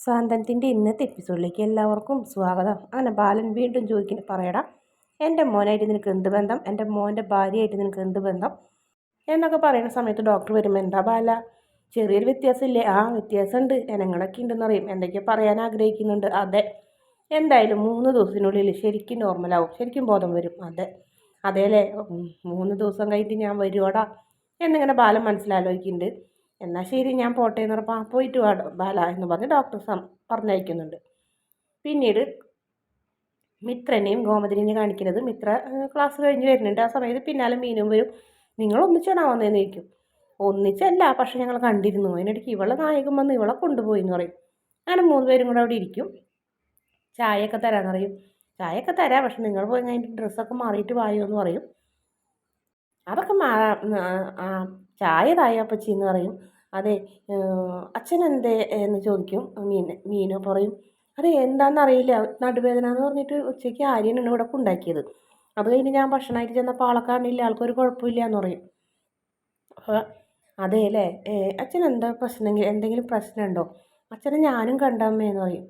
സാന്ത്വനത്തിന്റെ ഇന്നത്തെ എപ്പിസോഡിലേക്ക് എല്ലാവർക്കും സ്വാഗതം. അങ്ങനെ ബാലൻ വീണ്ടും ചോദിക്കുന്നു പറയടാ എന്റെ മോനായിട്ട് നിനക്ക് എന്ത് ബന്ധം? എന്റെ മോന്റെ ഭാര്യയായിട്ട് നിനക്ക് എന്ത് ബന്ധം? എന്നൊക്കെ പറയുന്ന സമയത്ത് ഡോക്ടർ വരുമ്പോൾ എന്താ ബാല? ചെറിയൊരു വ്യത്യാസമില്ലേ? ആ വ്യത്യാസമുണ്ട്. ഇനങ്ങളൊക്കെ ഉണ്ടെന്ന് അറിയും. എന്തൊക്കെയോ പറയാൻ ആഗ്രഹിക്കുന്നുണ്ട്? അതെ. എന്തായാലും മൂന്ന് ദിവസത്തിനുള്ളിൽ ശരിക്കും നോർമലാവും ശരിക്കും ബോധം വരും. അതെ. അതേലേ മൂന്ന് ദിവസം കഴിഞ്ഞിട്ട് ഞാൻ വരുവാടാ. എന്നിങ്ങനെ ബാലൻ മനസ്സിലാലോചിക്കുന്നുണ്ട്. എന്നാൽ ശരി ഞാൻ പോട്ടെ എന്ന് പറഞ്ഞപ്പോൾ പോയിട്ട് വാ ബാല എന്ന് പറഞ്ഞ് ഡോക്ടർ പറഞ്ഞയക്കുന്നുണ്ട്. പിന്നീട് മിത്രനെയും ഗോമതിനെയും കാണിക്കുന്നത് മിത്ര ക്ലാസ് കഴിഞ്ഞ് വരുന്നുണ്ട്. ആ സമയത്ത് പിന്നാലെ മീനും വരും. നിങ്ങൾ ഒന്നിച്ചാണോ വന്നതെന്ന് ചോദിക്കും. ഒന്നിച്ചല്ല പക്ഷെ ഞങ്ങൾ കണ്ടിരുന്നു. അതിനിടയ്ക്ക് ഇവളെ നായകൻ വന്ന് ഇവളെ കൊണ്ടുപോയി എന്ന് പറയും. അങ്ങനെ മൂന്ന് പേരും കൂടെ അവിടെ ഇരിക്കും. ചായയൊക്കെ തരാമെന്ന് പറയും. ചായയൊക്കെ തരാം പക്ഷെ നിങ്ങൾ പോയി കഴിഞ്ഞിട്ട് ഡ്രസ്സൊക്കെ മാറിയിട്ട് വായോ എന്ന് പറയും. അതൊക്കെ മാ ചായ തായപ്പച്ചി എന്ന് പറയും. അതെ അച്ഛൻ എന്തേ എന്ന് ചോദിക്കും. മീൻ മീനു പറയും അതെ എന്താണെന്നറിയില്ല നടുവേദന എന്ന് പറഞ്ഞിട്ട് ഉച്ചയ്ക്ക് ആര്യനാണ് ഇവിടെ ഉണ്ടാക്കിയത് അത് കഴിഞ്ഞ് ഞാൻ ഭക്ഷണമായിട്ട് ചെന്നപ്പോൾ ആൾക്കാരില്ല ആൾക്കൊരു കുഴപ്പമില്ല എന്ന് പറയും. അപ്പോൾ അതെ അല്ലേ? അച്ഛൻ എന്താ പ്രശ്നം? എന്തെങ്കിലും പ്രശ്നമുണ്ടോ? അച്ഛനെ ഞാനും കണ്ടമ്മേന്ന് പറയും.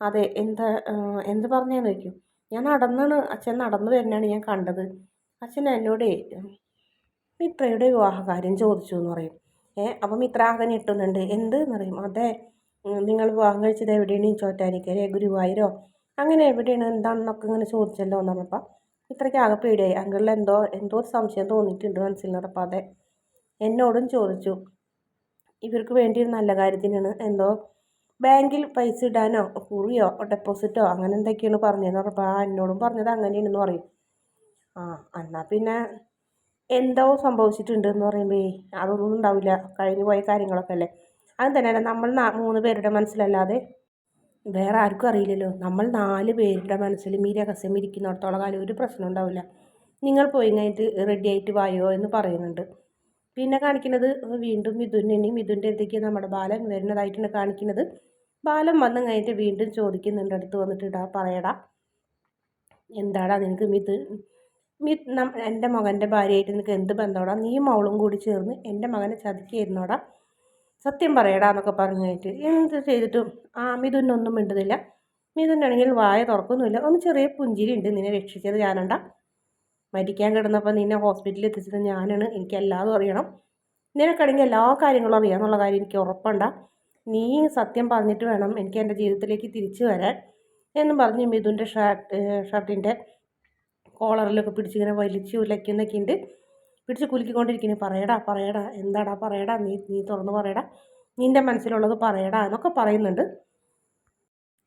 അതെ എന്താ എന്ത് പറഞ്ഞാന്ന് ചോദിക്കും? ഞാൻ നടന്നാണ് അച്ഛൻ നടന്നു വരുന്നതാണ് ഞാൻ കണ്ടത്. അച്ഛൻ എന്നോടേ മിത്രയുടെ വിവാഹകാര്യം ചോദിച്ചു എന്ന് പറയും. ഏ അപ്പം മിത്ര ആകെ ഞെട്ടുന്നുണ്ട്. എന്ത്? എന്ന് പറയും. അതെ നിങ്ങൾ വിവാഹം കഴിച്ചത് എവിടെയാണ്? ചോറ്റാനിക്കരെ ഗുരുവായൂരോ? അങ്ങനെ എവിടെയാണ്? എന്താണെന്നൊക്കെ ഇങ്ങനെ ചോദിച്ചല്ലോ. എന്ന് പറഞ്ഞപ്പോൾ ഇത്രയ്ക്ക് ആകെ പേടിയായി. അങ്കിളിൽ എന്തോ എന്തോ ഒരു സംശയം തോന്നിയിട്ടുണ്ട് മനസ്സിൽ നടപ്പോൾ അതെ എന്നോടും ചോദിച്ചു. ഇവർക്ക് വേണ്ടി ഒരു നല്ല കാര്യത്തിനാണ്. എന്തോ ബാങ്കിൽ പൈസ ഇടാനോ കുറിയോ ഡെപ്പോസിറ്റോ അങ്ങനെ എന്തൊക്കെയാണ് പറഞ്ഞതെന്ന് പറഞ്ഞപ്പോൾ ആ എന്നോടും പറഞ്ഞത് അങ്ങനെയാണെന്ന് പറയും. ആ എന്നാൽ പിന്നെ എന്തോ സംഭവിച്ചിട്ടുണ്ട് എന്ന് പറയുമ്പോൾ അതൊന്നും ഉണ്ടാവില്ല. കഴിഞ്ഞു പോയ കാര്യങ്ങളൊക്കെ അല്ലേ? അത് തന്നെയാണ് നമ്മൾ മൂന്ന് പേരുടെ മനസ്സിലല്ലാതെ വേറെ ആർക്കും അറിയില്ലല്ലോ. നമ്മൾ നാല് പേരുടെ മനസ്സിലും ഈ രഹസ്യം ഇരിക്കുന്നിടത്തോളം കാലം ഒരു പ്രശ്നം ഉണ്ടാവില്ല. നിങ്ങൾ പോയി കഴിഞ്ഞിട്ട് റെഡി ആയിട്ട് വായോ എന്ന് പറയുന്നുണ്ട്. പിന്നെ കാണിക്കുന്നത് വീണ്ടും മിഥുനെയും മിഥുന്റെ അടുത്തേക്ക് നമ്മുടെ ബാലൻ വരുന്നതായിട്ടാണ് കാണിക്കുന്നത്. ബാലൻ വന്നു കഴിഞ്ഞിട്ട് വീണ്ടും ചോദിക്കുന്നുണ്ട്. അടുത്ത് വന്നിട്ട് ഇടാ പറയടാ. എന്താടാ നിനക്ക് മിഥുൻ എന്റെ മകന്റെ ഭാര്യയായിട്ട് നിനക്ക് എന്ത് ബന്ധമാടാ? നീ മൗളും കൂടി ചേർന്ന് എന്റെ മകനെ ചതിക്കായിരുന്നോടാ സത്യം പറയടാ എന്നൊക്കെ പറഞ്ഞു കഴിഞ്ഞിട്ട് എന്ത് ചെയ്തിട്ടും? ആ മിഥുനൊന്നും മിണ്ടുന്നില്ല. മിഥുനാണെങ്കിൽ വായ തുറക്കുന്നില്ല ഒന്ന് ചെറിയ പുഞ്ചിരി ഉണ്ട് നിന്നെ രക്ഷിച്ചത് ഞാനണ്ട. മരിക്കാൻ കിടന്നപ്പോൾ നിന്നെ ഹോസ്പിറ്റലിൽ എത്തിച്ചത് ഞാനാണ്. എനിക്ക് എല്ലാതും അറിയണം. നിനക്കാണെങ്കിൽ എല്ലാ കാര്യങ്ങളും അറിയാമെന്നുള്ള കാര്യം എനിക്ക് ഉറപ്പുണ്ട. നീ സത്യം പറഞ്ഞിട്ട് വേണം എനിക്ക് എന്റെ ജീവിതത്തിലേക്ക് തിരിച്ചു വരാൻ. എന്നും പറഞ്ഞ് മിഥുന്റെ ഷർട്ട് ഷർട്ടിന്റെ കോളറിലൊക്കെ പിടിച്ചിങ്ങനെ വലിച്ച് ഉലയ്ക്കുന്നൊക്കെ ഉണ്ട് പിടിച്ച് കുലുക്കിക്കൊണ്ടിരിക്കുന്നു. പറയടാ പറയടാ എന്താടാ പറയടാ നീ നീ തുറന്ന് പറയടാ നിന്റെ മനസ്സിലുള്ളത് പറയടാ എന്നൊക്കെ പറയുന്നുണ്ട്.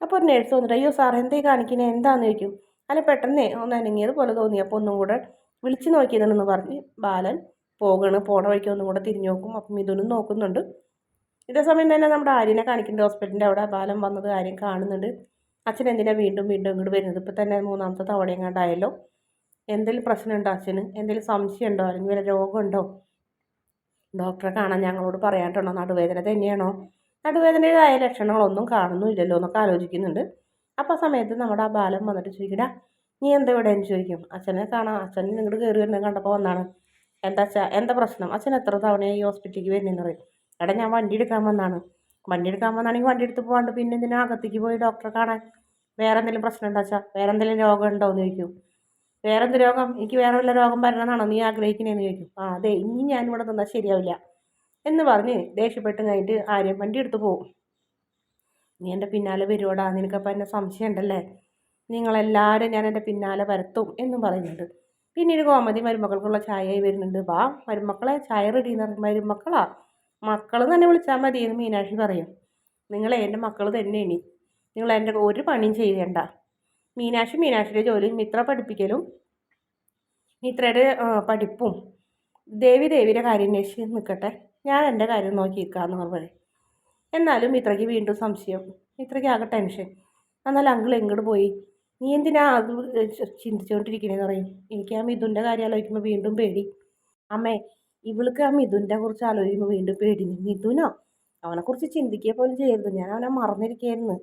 അപ്പോൾ ഒരു നേഴ്സ് വന്നിട്ട് അയ്യോ സാർ എന്തേ കാണിക്കുന്നത് എന്താന്ന് ചോദിക്കും? അല്ല പെട്ടെന്നേ ഒന്ന് അനങ്ങിയത് പോലെ തോന്നി. അപ്പോൾ ഒന്നും കൂടെ വിളിച്ചു നോക്കിയതെന്ന് പറഞ്ഞ് ബാലൻ പോകണ്. പോണ വഴിക്ക് ഒന്നും കൂടെ തിരിഞ്ഞു നോക്കും. അപ്പം ഇതൊന്നും നോക്കുന്നുണ്ട്. ഇതേ സമയം തന്നെ നമ്മുടെ ആര്യനെ കാണിക്കേണ്ട ഹോസ്പിറ്റലിന്റെ അവിടെ. ബാലൻ വന്നത് ആര്യം കാണുന്നുണ്ട്. അച്ഛൻ എന്തിനാണ് വീണ്ടും വീണ്ടും ഇങ്ങോട്ട് വരുന്നത്? ഇപ്പം തന്നെ മൂന്നാമത്തെ തവണ എങ്ങാണ്ടായല്ലോ എന്തെങ്കിലും പ്രശ്നമുണ്ടോ അച്ഛന്? എന്തെങ്കിലും സംശയമുണ്ടോ? അല്ലെങ്കിൽ വല്ല രോഗമുണ്ടോ? ഡോക്ടറെ കാണാൻ ഞങ്ങളോട് പറയാനുണ്ടോ? നടുവേദന തന്നെയാണോ? നടുവേദനയുടേതായ ലക്ഷണങ്ങളൊന്നും കാണുന്നില്ലല്ലോ എന്നൊക്കെ ആലോചിക്കുന്നുണ്ട്. അപ്പോൾ ആ സമയത്ത് നമ്മുടെ ആ ബാലം വന്നിട്ട് ചോദിക്കടാ നീ എന്താ ഇവിടെ? എന്ന് ചോദിക്കും. അച്ഛനെ കാണാം. അച്ഛൻ നിങ്ങളുടെ കയറി വരുന്നത് കണ്ടപ്പോൾ വന്നാണ്. എന്താ അച്ഛാ എന്താ പ്രശ്നം? അച്ഛൻ എത്ര തവണ ഈ ഹോസ്പിറ്റലിലേക്ക് വരുന്നതെന്ന് പറയും എടാ ഞാൻ വണ്ടി എടുക്കാൻ വന്നാണ്. വണ്ടി എടുക്കാൻ വന്നാണെങ്കിൽ വണ്ടി എടുത്ത് പോകാണ്ട് പിന്നെ എന്തിനാ അകത്തേക്ക് പോയി ഡോക്ടറെ കാണാൻ? വേറെ എന്തെങ്കിലും പ്രശ്നം ഉണ്ടോ അച്ഛാ? വേറെ എന്തെങ്കിലും രോഗം ഉണ്ടോ എന്ന് ചോദിക്കും. വേറെ എന്ത് രോഗം? എനിക്ക് വേറെ വല്ല രോഗം വരണമെന്നാണോ നീ ആഗ്രഹിക്കുന്നതെന്ന് ചോദിക്കും. ആ അതെ ഇനി ഞാൻ ഇവിടെ തന്നാൽ ശരിയാവില്ല എന്ന് പറഞ്ഞ് ദേഷ്യപ്പെട്ട് കഴിഞ്ഞിട്ട് ആര്യം വണ്ടി എടുത്ത് പോകും. നീ എന്റെ പിന്നാലെ വരുവോടാ? നിനക്കപ്പോൾ എന്നെ സംശയം ഉണ്ടല്ലേ നിങ്ങളെല്ലാവരും ഞാൻ എന്റെ പിന്നാലെ വരത്തും എന്നും പറയുന്നുണ്ട് പിന്നീട് കോമതി മരുമക്കൾക്കുള്ള ചായയായി വരുന്നുണ്ട്. വാ മരുമക്കളെ ചായ റെഡി എന്ന് പറയും മരുമക്കളാ മക്കൾ തന്നെ വിളിച്ചാൽ മതി എന്ന് മീനാക്ഷി പറയും. നിങ്ങളെ എന്റെ മക്കൾ തന്നെയാണ് നിങ്ങൾ എന്റെ ഒരു പണിയും ചെയ്യേണ്ട. മീനാക്ഷി മീനാക്ഷിയുടെ ജോലിയും മിത്ര പഠിപ്പിക്കലും മിത്രയുടെ പഠിപ്പും. ദേവി ദേവിയുടെ കാര്യം അന്വേഷിച്ച് നിൽക്കട്ടെ. ഞാൻ എന്റെ കാര്യം നോക്കിയിരിക്കാമെന്ന് പറഞ്ഞു. എന്നാലും മിത്രയ്ക്ക് വീണ്ടും സംശയം. മിത്രയ്ക്ക് ആകെ ടെൻഷൻ. എന്നാൽ അങ്കിൾ എങ്ങോട്ട് പോയി? നീ എന്തിനാ അത് ചിന്തിച്ചുകൊണ്ടിരിക്കണേന്ന് പറയും. എനിക്ക് ആ മിഥുന്റെ കാര്യം ആലോചിക്കുമ്പോൾ വീണ്ടും പേടി. അമ്മേ ഇവൾക്ക് ആ മിഥുന്റെ കുറിച്ച് ആലോചിക്കുമ്പോൾ വീണ്ടും പേടി. മിഥുനോ? അവനെക്കുറിച്ച് ചിന്തിക്കുക പോലും ചെയ്യരുത്. ഞാൻ അവനെ മറന്നിരിക്കുകയായിരുന്നു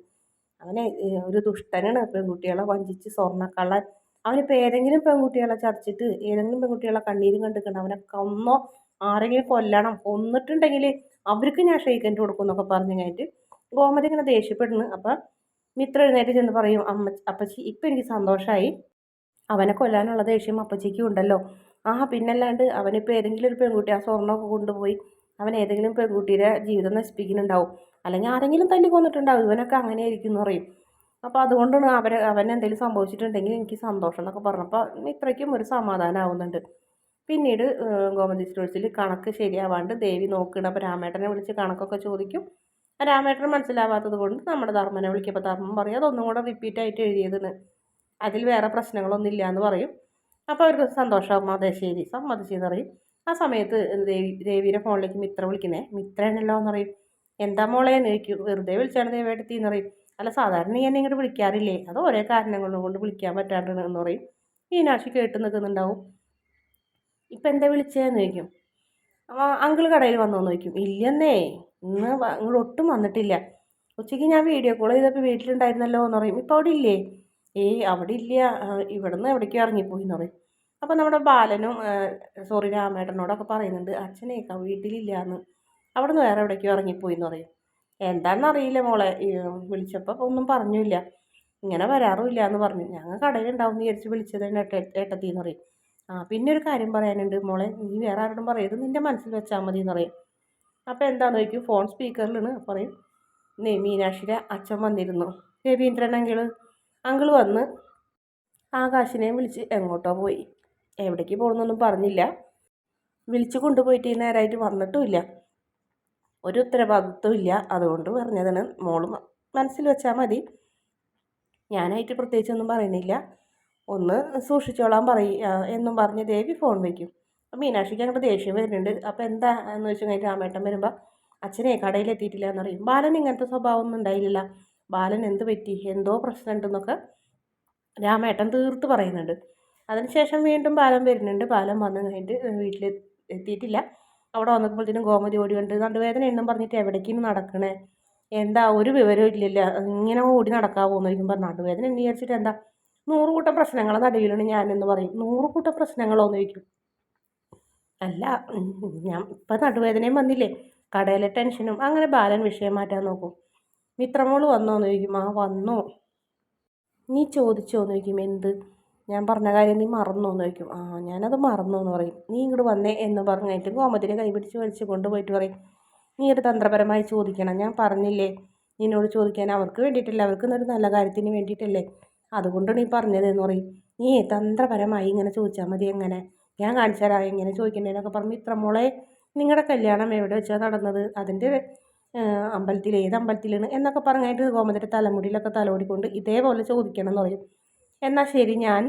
അവനെ ഒരു ദുഷ്ടനാണ് പെൺകുട്ടികളെ വഞ്ചിച്ച് സ്വർണക്കള്ളൻ. അവനിപ്പോൾ ഏതെങ്കിലും പെൺകുട്ടികളെ ചതിച്ചിട്ട് ഏതെങ്കിലും പെൺകുട്ടികളെ കണ്ണീരും കണ്ടിട്ടുണ്ട് അവനെ കൊന്നോ ആരെങ്കിലും കൊല്ലണം കൊന്നിട്ടുണ്ടെങ്കിൽ അവർക്ക് ഞാൻ ഷെയ്ക്കന്റ് കൊടുക്കും എന്നൊക്കെ പറഞ്ഞു കഴിഞ്ഞിട്ട് ഗോമതി ഇങ്ങനെ ദേഷ്യപ്പെടുന്നു. അപ്പം മിത്ര എഴുന്നേറ്റ് ചെന്ന് പറയും അമ്മ അപ്പച്ചി ഇപ്പം എനിക്ക് സന്തോഷമായി അവനെ കൊല്ലാനുള്ള ദേഷ്യം അപ്പച്ചിക്കും ഉണ്ടല്ലോ. ആ പിന്നല്ലാണ്ട് അവനിപ്പോൾ ഏതെങ്കിലും ഒരു പെൺകുട്ടി ആ സ്വർണമൊക്കെ കൊണ്ടുപോയി അവൻ ഏതെങ്കിലും പെൺകുട്ടിയുടെ ജീവിതം നശിപ്പിക്കുന്നുണ്ടാവും. അല്ലെങ്കിൽ ആരെങ്കിലും തല്ലി കൊന്നിട്ടുണ്ടാവും. ഇവനൊക്കെ അങ്ങനെ ആയിരിക്കും എന്ന് പറയും. അപ്പോൾ അതുകൊണ്ടാണ് അവർ അവൻ എന്തെങ്കിലും സംഭവിച്ചിട്ടുണ്ടെങ്കിൽ എനിക്ക് സന്തോഷം എന്നൊക്കെ പറഞ്ഞപ്പോൾ ഇത്രയ്ക്കും ഒരു സമാധാനം ആവുന്നുണ്ട്. പിന്നീട് ഗോമതി സ്റ്റോഴ്സിൽ കണക്ക് ശരിയാവാണ്ട് ദേവി നോക്കണം അപ്പോൾ രാമേട്ടനെ വിളിച്ച് കണക്കൊക്കെ ചോദിക്കും. രാമേട്ടന് മനസ്സിലാവാത്തത് കൊണ്ട് നമ്മുടെ ധർമ്മനെ വിളിക്കുമ്പോൾ ധർമ്മം പറയും അതൊന്നും കൂടെ റിപ്പീറ്റ് ആയിട്ട് എഴുതിയതെന്ന് അതിൽ വേറെ പ്രശ്നങ്ങളൊന്നും ഇല്ല എന്ന് പറയും. അപ്പോൾ അവർക്ക് സന്തോഷമാകും അതെ ശരി സമ്മതിച്ചെന്ന് പറയും. ആ സമയത്ത് ദേവി ദേവിയുടെ ഫോണിലേക്ക് മിത്ര വിളിക്കുന്നേ. മിത്രയാണല്ലോ എന്ന് പറയും. എന്താ മോളെ? ചോദിക്കും. വെറുതെ വിളിച്ചാണ് ദേവേട്ടത്തി എന്ന് പറയും. അല്ല സാധാരണ ഞാൻ ഇങ്ങോട്ട് വിളിക്കാറില്ലേ? അത് ഓരോ കാരണങ്ങൾ കൊണ്ട് വിളിക്കാൻ പറ്റാണ്ട് എന്ന് പറയും. മീനാക്ഷി കേട്ട് നിൽക്കുന്നുണ്ടാവും. ഇപ്പം എന്താ വിളിച്ചതെന്ന് ചോദിക്കും. അങ്കിൾ കടയിൽ വന്നോ? എന്ന് ചോദിക്കും. ഇല്ലെന്നേ ഇന്ന് ഇങ്ങോട്ട് ഒട്ടും വന്നിട്ടില്ല. ഉച്ചയ്ക്ക് ഞാൻ വീഡിയോ കോൾ ചെയ്തപ്പോൾ വീട്ടിലുണ്ടായിരുന്നല്ലോ എന്ന് പറയും. ഇപ്പോൾ അവിടെ ഇല്ലേ? ഏയ് അവിടെ ഇല്ല. ഇവിടുന്ന് എവിടേക്കോ ഇറങ്ങിപ്പോയി എന്ന് പറയും. അപ്പോൾ നമ്മുടെ ബാലനും സോറി രാമേട്ടനോടൊക്കെ പറയുന്നുണ്ട് അച്ഛനേക്കാം വീട്ടിലില്ല എന്ന്. അവിടെ നിന്ന് വേറെ എവിടേക്കോ ഇറങ്ങിപ്പോയി എന്ന് പറയും. എന്താണെന്നറിയില്ല മോളെ വിളിച്ചപ്പോൾ ഒന്നും പറഞ്ഞില്ല. ഇങ്ങനെ വരാറുമില്ല എന്ന് പറഞ്ഞു. ഞങ്ങൾ കടയിലുണ്ടാവും എന്ന് വിചാരിച്ച് തന്നെ ഏട്ടത്തി എന്ന് പറയും. ആ പിന്നെ ഒരു കാര്യം പറയാനുണ്ട് മോളെ നീ വേറെ ആരോടും പറയരുത് നിന്റെ മനസ്സിൽ വെച്ചാൽ മതി എന്ന് പറയും. അപ്പോൾ എന്താണെന്ന് ചോദിക്കും? ഫോൺ സ്പീക്കറിലാണ്. പറയും നേ മീനാക്ഷിയുടെ അച്ഛൻ വന്നിരുന്നു. രവീന്ദ്രൻ അങ്കിൾ അങ്കിൾ വന്ന് ആകാശിനെയും വിളിച്ച് എങ്ങോട്ടോ പോയി. എവിടേക്ക് പോകണമെന്നൊന്നും പറഞ്ഞില്ല. വിളിച്ച് കൊണ്ടുപോയിട്ട് നേരമായിട്ട് വന്നിട്ടുമില്ല ഒരു ഉത്തരവാദിത്വം ഇല്ല അതുകൊണ്ട് പറഞ്ഞതാണ്. മോൾ മനസ്സിൽ വെച്ചാൽ മതി. ഞാനായിട്ട് പ്രത്യേകിച്ചൊന്നും പറയുന്നില്ല. ഒന്ന് സൂക്ഷിച്ചോളാൻ പറയുക എന്നും പറഞ്ഞ് ദേവി ഫോൺ വയ്ക്കും അപ്പം മീനാക്ഷിക്ക് അങ്ങോട്ട് ദേഷ്യം വരുന്നുണ്ട്. അപ്പോൾ എന്താ എന്ന് വെച്ച് കഴിഞ്ഞാൽ രാമേട്ടൻ വരുമ്പോൾ അച്ഛനെ കടയിലെത്തിയിട്ടില്ല എന്നറിയും ബാലൻ ഇങ്ങനത്തെ സ്വഭാവം ഒന്നും ഉണ്ടായില്ല ബാലൻ എന്ത് പറ്റി? എന്തോ പ്രശ്നമുണ്ടെന്നൊക്കെ രാമേട്ടൻ തീർത്ത് പറയുന്നുണ്ട്. അതിനുശേഷം വീണ്ടും ബാലൻ വരുന്നുണ്ട്. ബാലൻ വന്നു കഴിഞ്ഞിട്ട് വീട്ടിൽ എത്തിയിട്ടില്ല. അവിടെ വന്നപ്പോഴത്തേനും ഗോമതി ഓടി ഉണ്ട് നടുവേദന എന്നും പറഞ്ഞിട്ട് എവിടേക്കും നടക്കണേ? എന്താ ഒരു വിവരവും ഇല്ലല്ലോ. ഇങ്ങനെ ഓടി നടക്കാൻ പോകുന്നതായിരിക്കും പറഞ്ഞു നടുവേദന എന്ന് വിചാരിച്ചിട്ട് എന്താ? നൂറ് കൂട്ടം പ്രശ്നങ്ങളെ നടുവിലാണ് ഞാനെന്ന് പറയും. നൂറ് പ്രശ്നങ്ങളോ എന്ന് ചോദിക്കും. അല്ല ഞാൻ ഇപ്പം നടുവേദനയും വന്നില്ലേ? കടയിലെ ടെൻഷനും അങ്ങനെ ബാലൻ വിഷയം മാറ്റാൻ നോക്കും. മിത്രമോൾ വന്നോ എന്ന് ചോദിക്കും. ആ വന്നു. നീ ചോദിച്ചോ എന്ന് ചോദിക്കും. എന്ത്? ഞാൻ പറഞ്ഞ കാര്യം നീ മറന്നോ എന്ന് ചോദിക്കും. ആ ഞാനത് മറന്നു എന്ന് പറയും. നീ ഇങ്ങോട്ട് വന്നേ എന്ന് പറഞ്ഞിട്ട് ഗോമതിനെ കൈപിടിച്ച് വലിച്ച് കൊണ്ടുപോയിട്ട് പറയും. നീ ഒരു തന്ത്രപരമായി ചോദിക്കണം. ഞാൻ പറഞ്ഞില്ലേ? നിന്നോട് ചോദിക്കാൻ അവർക്ക് വേണ്ടിയിട്ടല്ലേ അവർക്ക് ഒരു നല്ല കാര്യത്തിന് വേണ്ടിയിട്ടല്ലേ? അതുകൊണ്ട് നീ പറഞ്ഞത് എന്ന് പറയും. നീ തന്ത്രപരമായി ഇങ്ങനെ ചോദിച്ചാൽ മതി എങ്ങനെ? ഞാൻ കാണിച്ചു തരാം എങ്ങനെ ചോദിക്കണ്ടേന്നൊക്കെ പറഞ്ഞു ഇത്ര മോളെ നിങ്ങളുടെ കല്യാണം എവിടെ വെച്ചാണ് നടന്നത്? അതിന്റെ അമ്പലത്തിൽ ഏത് അമ്പലത്തിലാണ്? എന്നൊക്കെ പറഞ്ഞായിട്ട് ഗോമതിയുടെ തലമുടിയിലൊക്കെ തലോടിക്കൊണ്ട് ഇതേപോലെ ചോദിക്കണം എന്ന് പറയും. എന്നാൽ ശരി ഞാൻ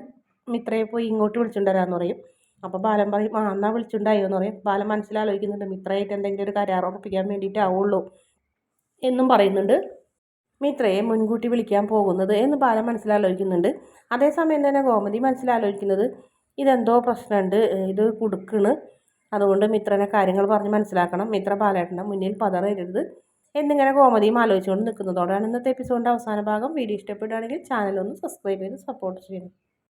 മിത്രയെ പോയി ഇങ്ങോട്ട് വിളിച്ചുകൊണ്ടുവരാമെന്ന് പറയും. അപ്പോൾ ബാലൻ പറയും ആ എന്നാൽ വിളിച്ചുണ്ടായോ? എന്ന് പറയും. ബാലൻ മനസ്സിലാലോചിക്കുന്നുണ്ട് മിത്രയായിട്ട് എന്തെങ്കിലും ഒരു കരാർ ഉറപ്പിക്കാൻ വേണ്ടിയിട്ടാവുള്ളൂ എന്നും പറയുന്നുണ്ട്. മിത്രയെ മുൻകൂട്ടി വിളിക്കാൻ പോകുന്നത് എന്ന് ബാലൻ മനസ്സിലാലോചിക്കുന്നുണ്ട്. അതേസമയം തന്നെ ഗോമതി മനസ്സിലാലോചിക്കുന്നത് ഇതെന്തോ പ്രശ്നമുണ്ട് ഇത് കുടുക്കണ്. അതുകൊണ്ട് മിത്രനെ കാര്യങ്ങൾ പറഞ്ഞ് മനസ്സിലാക്കണം. മിത്ര ബാലേട്ടന്റെ മുന്നിൽ പതറരുത്. എന്നിങ്ങനെ കോമതിയും ആലോചിച്ചുകൊണ്ട് നിൽക്കുന്നതോടെയാണ് ഇന്നത്തെ എപ്പിസോഡിന്റെ അവസാന ഭാഗം. വീഡിയോ ഇഷ്ടപ്പെടുകയാണെങ്കിൽ ചാനൽ ഒന്ന് സബ്സ്ക്രൈബ് ചെയ്ത് സപ്പോർട്ട് ചെയ്യണം.